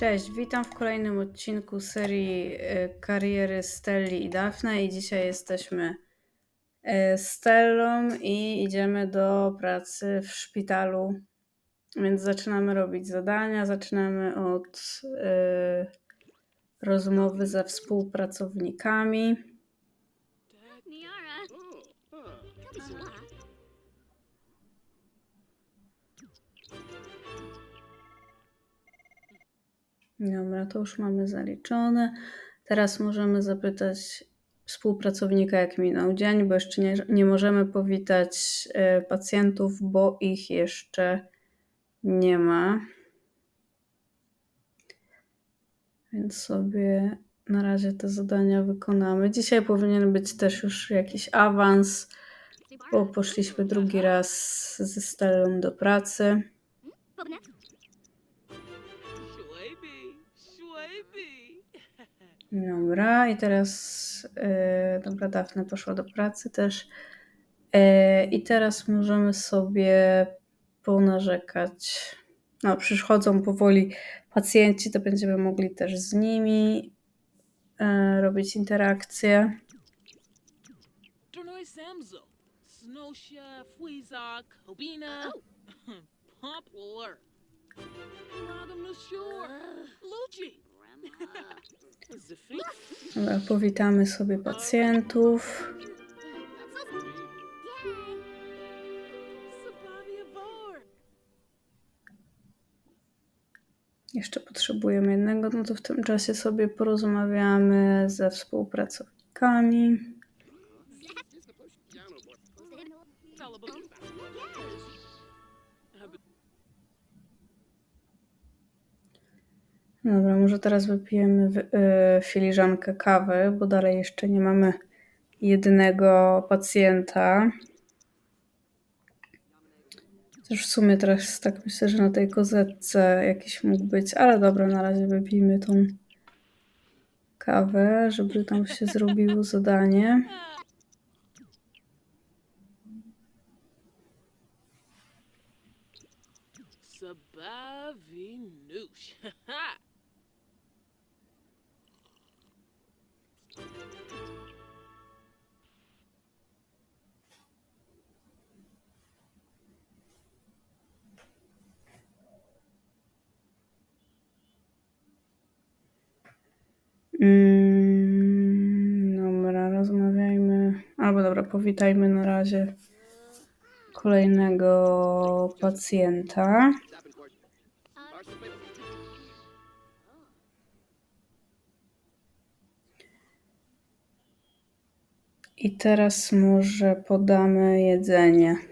Cześć, witam w kolejnym odcinku serii e, Kariery Stelli i Daphne i dzisiaj jesteśmy e, Stellą i idziemy do pracy w szpitalu. Więc zaczynamy robić zadania, zaczynamy od e, rozmowy ze współpracownikami. Dobra, to już mamy zaliczone. Teraz możemy zapytać współpracownika, jak minął dzień, bo jeszcze nie, nie możemy powitać e, pacjentów, bo ich jeszcze nie ma. Więc sobie na razie te zadania wykonamy. Dzisiaj powinien być też już jakiś awans, bo poszliśmy drugi raz ze Stellą do pracy. Dobra, i teraz e, dobra, Dafne poszła do pracy też. E, I teraz możemy sobie ponarzekać. No, przychodzą powoli pacjenci, to będziemy mogli też z nimi e, robić interakcje. Samzo. Hobina. Poplar. No shore. Dobra, powitamy sobie pacjentów. Jeszcze potrzebujemy jednego, no to w tym czasie sobie porozmawiamy ze współpracownikami. Dobra, może teraz wypijemy wy- y, filiżankę kawy, bo dalej jeszcze nie mamy jednego pacjenta. Też w sumie teraz tak myślę, że na tej kozetce jakiś mógł być, ale dobra, na razie wypijmy tą kawę, żeby tam się zrobiło zadanie. Sabavi Mm, dobra, rozmawiajmy. Albo dobra, powitajmy na razie kolejnego pacjenta. I teraz może podamy jedzenie.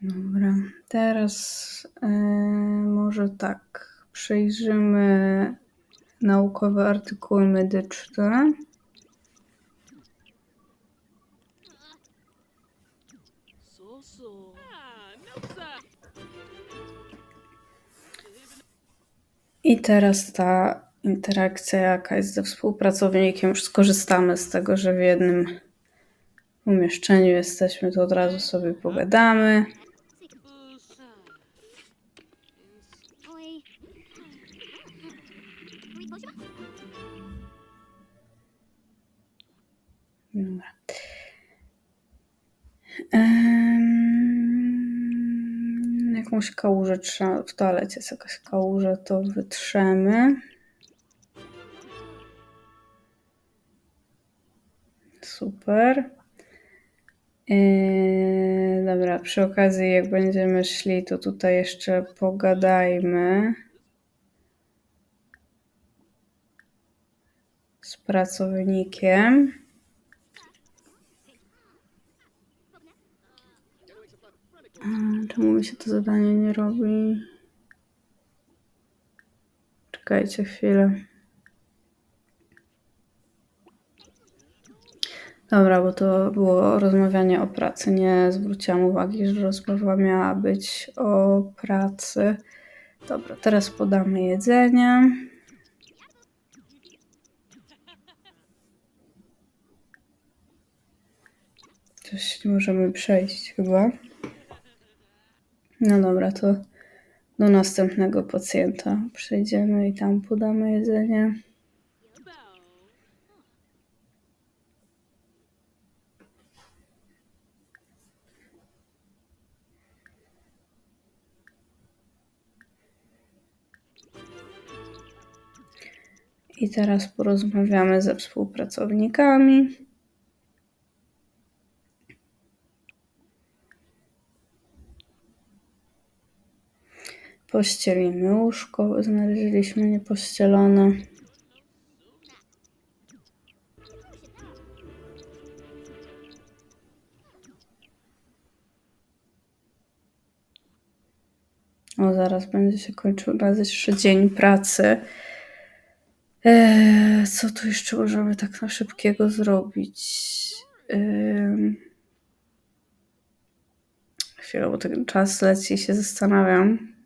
Dobra, teraz e, może tak. Przejrzymy naukowe artykuły medyczne. I teraz ta interakcja jaka jest ze współpracownikiem. Już skorzystamy z tego, że w jednym umieszczeniu jesteśmy, to od razu sobie pogadamy. Em, jakąś kałużę trzeba, w toalecie jest jakaś kałuża, to wytrzemy. Super. Yy, dobra, przy okazji jak będziemy szli, to tutaj jeszcze pogadajmy z pracownikiem. Czemu mi się to zadanie nie robi? Czekajcie chwilę. Dobra, bo to było rozmawianie o pracy. Nie zwróciłam uwagi, że rozmowa miała być o pracy. Dobra, teraz podamy jedzenie. Coś możemy przejść chyba. No dobra, to do następnego pacjenta przejdziemy i tam podamy jedzenie. I teraz porozmawiamy ze współpracownikami. Pościelimy łóżko, znaleźliśmy niepościelone. O, zaraz będzie się kończył raz jeszcze dzień pracy. Eee, co tu jeszcze możemy tak na szybkiego zrobić? Ym... Chwilę, bo ten czas leci i się zastanawiam.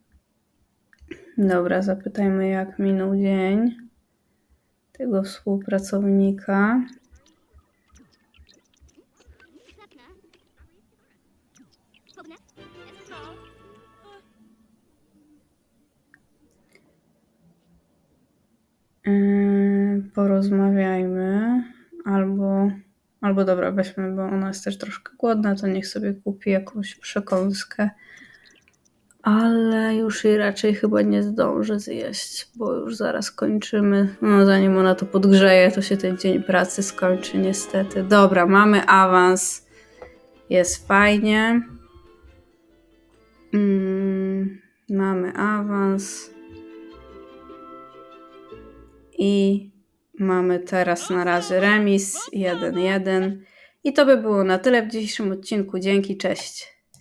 Dobra, zapytajmy, jak minął dzień tego współpracownika. Yy, porozmawiajmy, albo, albo dobra, weźmy, bo ona jest też troszkę głodna, to niech sobie kupi jakąś przekąskę. Ale już jej raczej chyba nie zdążę zjeść, bo już zaraz kończymy. No, zanim ona to podgrzeje, to się ten dzień pracy skończy, niestety. Dobra, mamy awans. Jest fajnie. Mm, mamy awans. I mamy teraz na razie remis 1-1. I to by było na tyle w dzisiejszym odcinku. Dzięki, cześć.